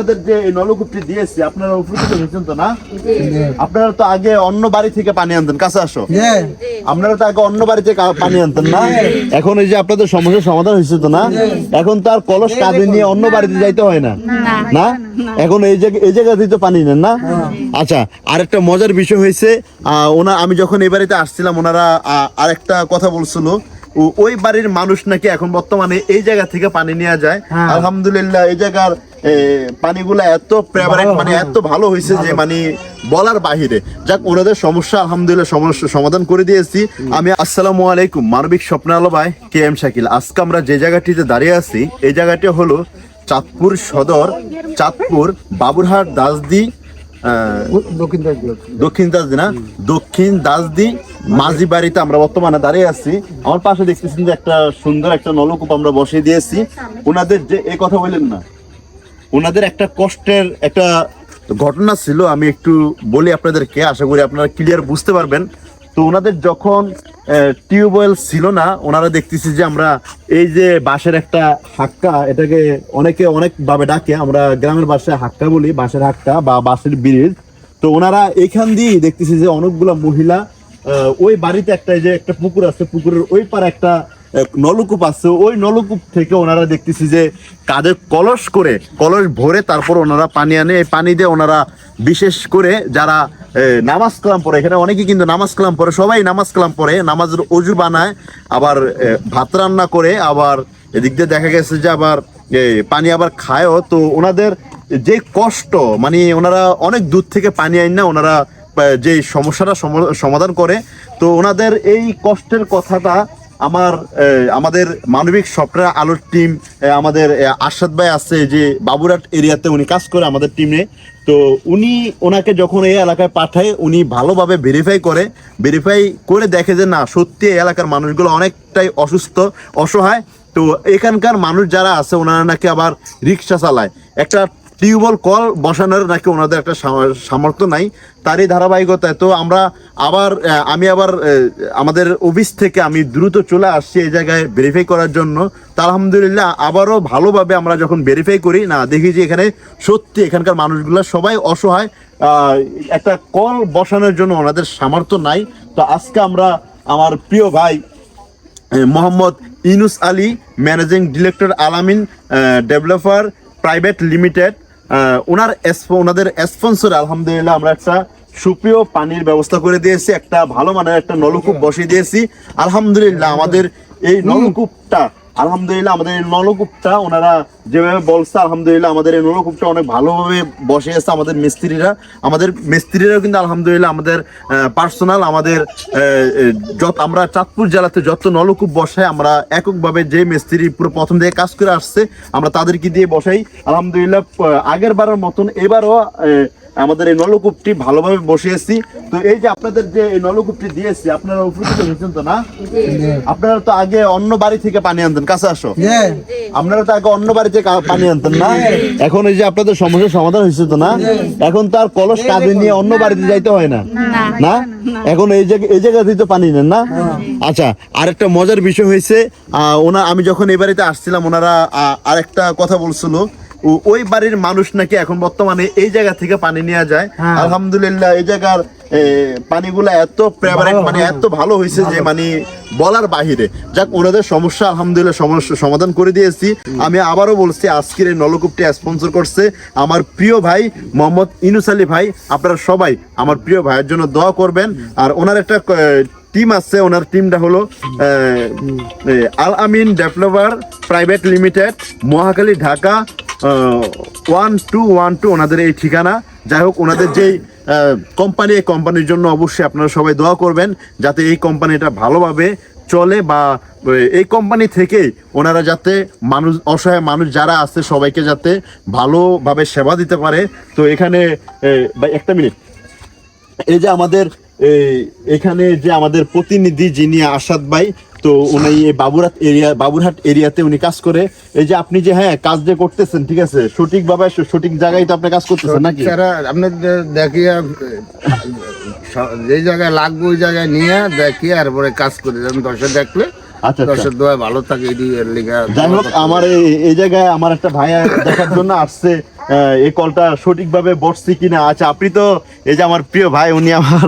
আপনাদের যে এই নলকূপটি দিয়েছি আপনারা উপকৃত হয়েছেন তো না? আপনারা তো আগে অন্য বাড়ি থেকে পানি আনতেন কাছে আসো। আপনারা তো আগে অন্য বাড়ি থেকে পানি আনতেন না? এখন এই যে আপনাদের সমস্যার সমাধান হয়েছে তো না? এখন তার কলস কাঁধে নিয়ে অন্য বাড়িতে যাইতে হয় না। না? এখন এই জায়গা এই জায়গাতেই তো পানি নেন না? আচ্ছা আরেকটা মজার বিষয় হয়েছে ওনা আমি যখন এই বাড়িতে আসছিলাম ওনারা আহ, আরেকটা কথা বলছিল ওই বাড়ির মানুষ নাকি এখন বর্তমানে এই জায়গা থেকে পানি নেওয়া যায়? হ্যাঁ। আলহামদুলিল্লাহ এই জায়গার পানিগুলো এত ফেভারিট মানে এত ভালো। হয়েছে যে মানে বলার বাহিরে। যাক ওনাদের সমস্যা আলহামদুলিল্লাহ সমস্যা সমাধান করে দিয়েছি। আমি আসসালামু আলাইকুম মানবিক স্বপ্নালো ভাই কে এম শাকিল। আজকে আমরা যে জায়গাটিতে দাঁড়িয়ে আছি এই জায়গাটি হলো চাঁদপুর সদর চাঁদপুর বাবুরহাট দাসদি দক্ষিণ দাসদি না? দক্ষিণ দাসদি মাঝি বাড়িতে আমরা বর্তমানে দাঁড়িয়ে আছি। আমার পাশে দেখতেছেন যে একটা সুন্দর একটা নলকূপ আমরা বসিয়ে দিয়েছি। ওনাদের যে এই কথা বললেন না? ওনাদের একটা কষ্টের একটা ঘটনা ছিল, আমি একটু বলি আপনাদেরকে, আশা করি আপনারা ক্লিয়ার বুঝতে পারবেন। তো ওনাদের যখন টিউবওয়েল ছিল না, ওনারা দেখতেছি যে আমরা এই যে বাঁশের একটা হাক্কা, এটাকে অনেকে অনেক ভাবে ডাকে, আমরা গ্রামের ভাষায় হাক্কা বলি, বাঁশের হাক্কা বা বাঁশের ব্রিজ। তো ওনারা এখান দিয়ে দেখতেছি যে অনেকগুলো মহিলা ওই বাড়িতে একটা যে একটা পুকুর আছে, পুকুরের ওই পার একটা নলকূপ আছে, ওই নলকূপ থেকে ওনারা দেখতেছি যে কাদের কলস করে, কলস ভরে তারপর ওনারা পানি আনে। এই পানি দিয়ে ওনারা বিশেষ করে যারা নামাজ কালাম পড়ে, এখানে অনেকে কিন্তু নামাজ কালাম পড়ে, সবাই নামাজ কালাম পড়ে, নামাজের অজু বানায়, আবার ভাত রান্না করে, আবার এদিক দিয়ে দেখা গেছে যে আবার পানি আবার খায়ও। তো ওনাদের যে কষ্ট মানে ওনারা অনেক দূর থেকে পানি আইন না, ওনারা যে সমস্যাটা সম- সমাধান করে, তো ওনাদের এই কষ্টের কথাটা আমার আমাদের মানবিক সফটওয়্যার আলোর টিম আমাদের আহ, আরশাদ ভাই আছে যে বাবুরাট এরিয়াতে উনি কাজ করে আমাদের টিমে তো উনি ওনাকে যখন এই এলাকায় পাঠায় উনি ভালোভাবে ভেরিফাই করে ভেরিফাই করে দেখে যে না সত্যি এই এলাকার মানুষগুলো অনেকটাই অসুস্থ অসহায়। তো এখানকার মানুষ যারা আছে ওনারা নাকি আবার রিক্সা চালায়। একটা টিউবওয়েল কল বসানোর নাকি ওনাদের একটা সামর্থ্য নাই। তারই ধারাবাহিকতায় তো আমরা আবার আমি আবার আমাদের অফিস থেকে আমি দ্রুত চলে আসছি এই জায়গায় ভেরিফাই করার জন্য। তা আলহামদুলিল্লাহ আবারও ভালোভাবে আমরা যখন ভেরিফাই করি, না, দেখি যে এখানে সত্যি এখানকার মানুষগুলো সবাই অসহায় একটা কল বসানোর জন্য ওনাদের সামর্থ্য নাই। তো আজকে আমরা আমার প্রিয় ভাই Mohammad Inus Ali managing director Alamin developer private limited owner ওনাদের স্পন্সর আলহামদুলিল্লাহ, আমরা একটা সুপ্রিয় পানির ব্যবস্থা করে দিয়েছি, একটা ভালো মানের একটা নলকূপ বসিয়ে দিয়েছি। আলহামদুলিল্লাহ, আমাদের এই নলকূপটা আলহামদুলিল্লাহ, আমাদের এই নলকূপটা ওনারা যেভাবে বলছে, আলহামদুলিল্লাহ, আমাদের এই নলকূপটা অনেক ভালোভাবে বসে আছে আমাদের মিস্ত্রিরা। আমাদের মিস্ত্রিরাও কিন্তু আলহামদুলিল্লাহ আমাদের পার্সোনাল আমাদের যত আমরা চাঁদপুর জেলাতে যত নলকূপ বসাই, আমরা এককভাবে যে মিস্ত্রি পুরো প্রথম থেকে কাজ করে আসছে, আমরা তাদেরকে দিয়ে বসাই। আলহামদুলিল্লাহ আগের বারের মতন এবারও আমাদের এই নলকূপটি ভালোভাবে বসিয়েছি তো এই যে আপনাদের যে এই নলকূপটি দিয়েছি আপনারা উপকৃত হয়েছেন তো না? আপনারা তো আগে অন্য বাড়ি থেকে পানি আনতেন কাছে আসো। আপনারা তো আগে অন্য বাড়িতে কা- পানি আনতেন না? এখন এই যে আপনাদের সমস্যার সমাধান হয়েছে তো না? এখন তার কলস কাঁধে নিয়ে অন্য বাড়িতে যাইতে হয় না। না। এখন এই জায়গা এই জায়গাতেই তো পানি নেন না? আচ্ছা আরেকটা মজার বিষয় হয়েছে আহ, ওনা আমি যখন এই বাড়িতে আসছিলাম ওনারা আহ, আরেকটা কথা বলছিল ওই বাড়ির মানুষ নাকি এখন বর্তমানে এই জায়গা থেকে পানি নেওয়া যায়। হ্যাঁ। আলহামদুলিল্লাহ এই জায়গার পানিগুলো এত ফেভারিট মানে এত ভালো হয়েছে যে মানে বলার বাহিরে। যাক ওনাদের সমস্যা আলহামদুলিল্লাহ সমস্যা সমাধান করে দিয়েছি। আমি আবারও বলছি আজকের এই নলকূপটি স্পন্সর করছে আমার প্রিয় ভাই মোহাম্মদ ইনুস আলী ভাই। আপনারা সবাই আমার প্রিয় ভাইয়ের জন্য দোয়া করবেন। আর ওনার একটা টিম আছে ওনার টিমটা হলো Al Amin developer private limited Mohakhali Dhaka. One two one two ওনাদের এই ঠিকানা। যাই হোক, ওনাদের যেই কোম্পানি এই কোম্পানির জন্য অবশ্যই আপনারা সবাই দোয়া করবেন, যাতে এই কোম্পানিটা ভালোভাবে চলে বা এই কোম্পানি থেকেই ওনারা যাতে মানুষ, অসহায় মানুষ যারা আছে, সবাইকে যাতে ভালোভাবে সেবা দিতে পারে। তো এখানে একটা মিনিট। এই যে আমাদের এখানে যে আমাদের প্রতিনিধি যিনি আসাদ ভাই তো উনি এই বাবুরহাট এরিয়া বাবুরহাট এরিয়াতে উনি কাজ করে। এই যে আপনি যে হ্যাঁ কাজ যে করতেছেন, ঠিক আছে? সঠিক ভাবে সঠিক জায়গায় তো আপনি কাজ করতেছেন নাকি? আপনি দেখিয়া যেই জায়গায় লাগবে, ওই জায়গায় নিয়ে দেখি আর পরে কাজ করে যান। দশে দেখলে আচ্ছা আচ্ছা। দোয়া ভালো থাকে এটি এর যাই হোক আমার এই এই জায়গায় আমার একটা ভাইয়া দেখার জন্য আসছে আহ, এই কলটা সঠিকভাবে বসছে কিনা আচ্ছা আপনি তো এই যে আমার প্রিয় ভাই উনি আমার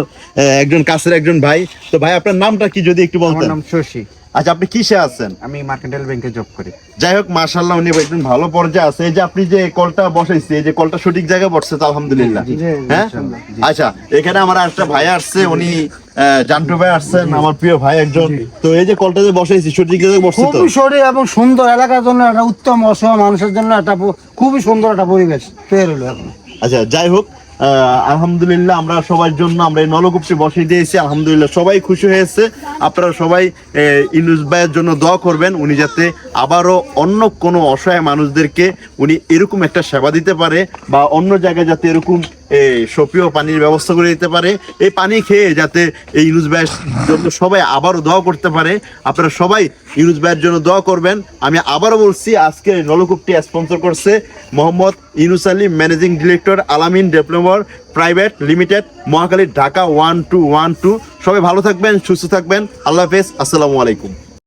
একজন কাছের একজন ভাই। তো ভাই আপনার নামটা কি যদি একটু বলতেন? নাম শশী। আচ্ছা আপনি কিসে আছেন? আমি মার্কেন্টাইল ব্যাংকে জব করি। যাই হোক মার্শাল্লাহ উনি একজন ভালো পর্যায়ে আছে। এই যে আপনি যে কলটা বসাইছে এই যে কলটা সঠিক জায়গায় বসছে তো আলহামদুলিল্লাহ। হ্যাঁ? আচ্ছা এখানে আমার একটা ভাই আসছে উনি জান্টু ভাই আসছেন আমার প্রিয় ভাই একজন। তো এই যে কলটা যে বসাইছি সঠিক জায়গায় বসছে তো? খুবই সরে এবং সুন্দর এলাকার জন্য একটা উত্তম অসহায় মানুষের জন্য একটা খুবই সুন্দর একটা পরিবেশ তৈরি হলো এখন। আচ্ছা যাই হোক আলহামদুলিল্লাহ আমরা সবার জন্য আমরা এই নলকূপটি বসিয়ে দিয়েছি। আলহামদুলিল্লাহ সবাই খুশি হয়েছে। আপনারা সবাই ইনুস ভাইয়ের জন্য দোয়া করবেন, উনি যাতে আবারও অন্য কোনো অসহায় মানুষদেরকে উনি এরকম একটা সেবা দিতে পারে বা অন্য জায়গায় যাতে এরকম এই সপিও পানির ব্যবস্থা করে দিতে পারে। এই পানি খেয়ে যাতে এই ইউনুস ভাইয়ের জন্য সবাই আবারও দোয়া করতে পারে। আপনারা সবাই ইউনুস ভাইয়ের জন্য দোয়া করবেন। আমি আবারও বলছি, আজকে নলকূপটি স্পন্সর করছে Mohammad Yunus Ali managing director Alamin developer private limited, Mohakhali, Dhaka one two one two. সবাই ভালো থাকবেন, সুস্থ থাকবেন। আল্লাহ হাফেজ। আসসালামু আলাইকুম।